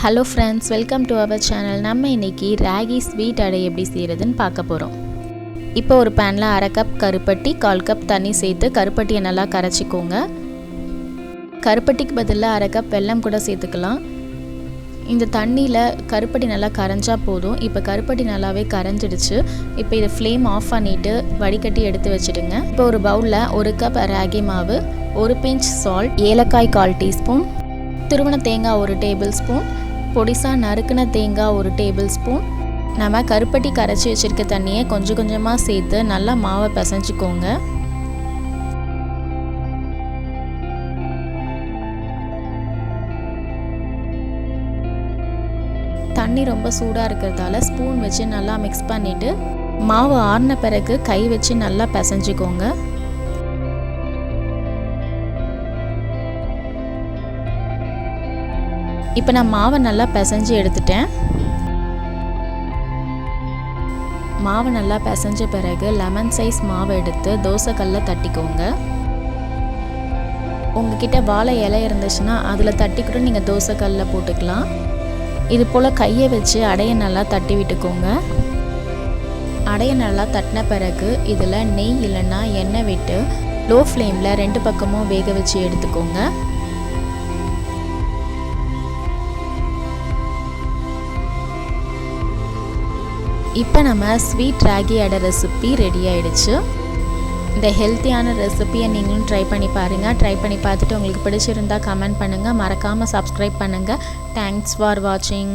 Hello friends welcome to our channel நம்ம இன்றைக்கி ragi sweet அடை எப்படி செய்கிறதுன்னு பார்க்க போகிறோம் இப்போ ஒரு பேனில் அரை கப் கருப்பட்டி கால் கப் தண்ணி சேர்த்து கருப்பட்டியை நல்லா கரைச்சிக்கோங்க. கருப்பட்டிக்கு பதிலாக அரை கப் வெல்லம் கூட சேர்த்துக்கலாம். இந்த தண்ணியில் கருப்பட்டி நல்லா கரைஞ்சா போதும். இப்போ கருப்பட்டி நல்லாவே கரைஞ்சிடுச்சு. இப்போ இதை ஃப்ளேம் ஆஃப் பண்ணிவிட்டு வடிகட்டி எடுத்து வச்சுடுங்க. இப்போ ஒரு பவுலில் ஒரு கப் ராகி மாவு ஒரு பிஞ்ச் சால்ட் ஏலக்காய் கால் டீஸ்பூன் திருமண தேங்காய் ஒரு டேபிள் ஸ்பூன் பொடிசாக நறுக்கின தேங்காய் ஒரு டேபிள் ஸ்பூன். நம்ம கருப்பட்டி கரைச்சி வச்சுருக்க தண்ணியை கொஞ்சம் கொஞ்சமாக சேர்த்து நல்லா மாவை பிசைஞ்சிக்கோங்க. தண்ணி ரொம்ப சூடாக இருக்கிறதால ஸ்பூன் வச்சு நல்லா மிக்ஸ் பண்ணிவிட்டு மாவு ஆறின பிறகு கை வச்சு நல்லா பிசைஞ்சிக்கோங்க. இப்போ நான் மாவை நல்லா பிசைஞ்சு எடுத்துட்டேன். மாவு நல்லா பிசைஞ்ச பிறகு லெமன் சைஸ் மாவு எடுத்து தோசைக்கல்ல தட்டிக்கோங்க. உங்ககிட்ட வாழை இலை இருந்துச்சுன்னா அதில் தட்டி கூட நீங்கள் தோசைக்கல்ல போட்டுக்கலாம். இது போல் கையை வச்சு அடையை நல்லா தட்டி விட்டுக்கோங்க. அடையை நல்லா தட்டின பிறகு இதில் நெய் இல்லைன்னா எண்ணெய் விட்டு லோ ஃப்ளேமில் ரெண்டு பக்கமும் வேக வச்சு எடுத்துக்கோங்க. இப்போ நம்ம ஸ்வீட் ராகி அடை ரெசிபி ரெடி ஆகிடுச்சு இந்த ஹெல்த்தியான ரெசிபியை நீங்களும் ட்ரை பண்ணி பாருங்கள் ட்ரை பண்ணி பார்த்துட்டு உங்களுக்கு பிடிச்சிருந்தா கமெண்ட் பண்ணுங்கள் மறக்காமல் சப்ஸ்கிரைப் பண்ணுங்கள் தேங்க்ஸ் ஃபார் வாட்சிங்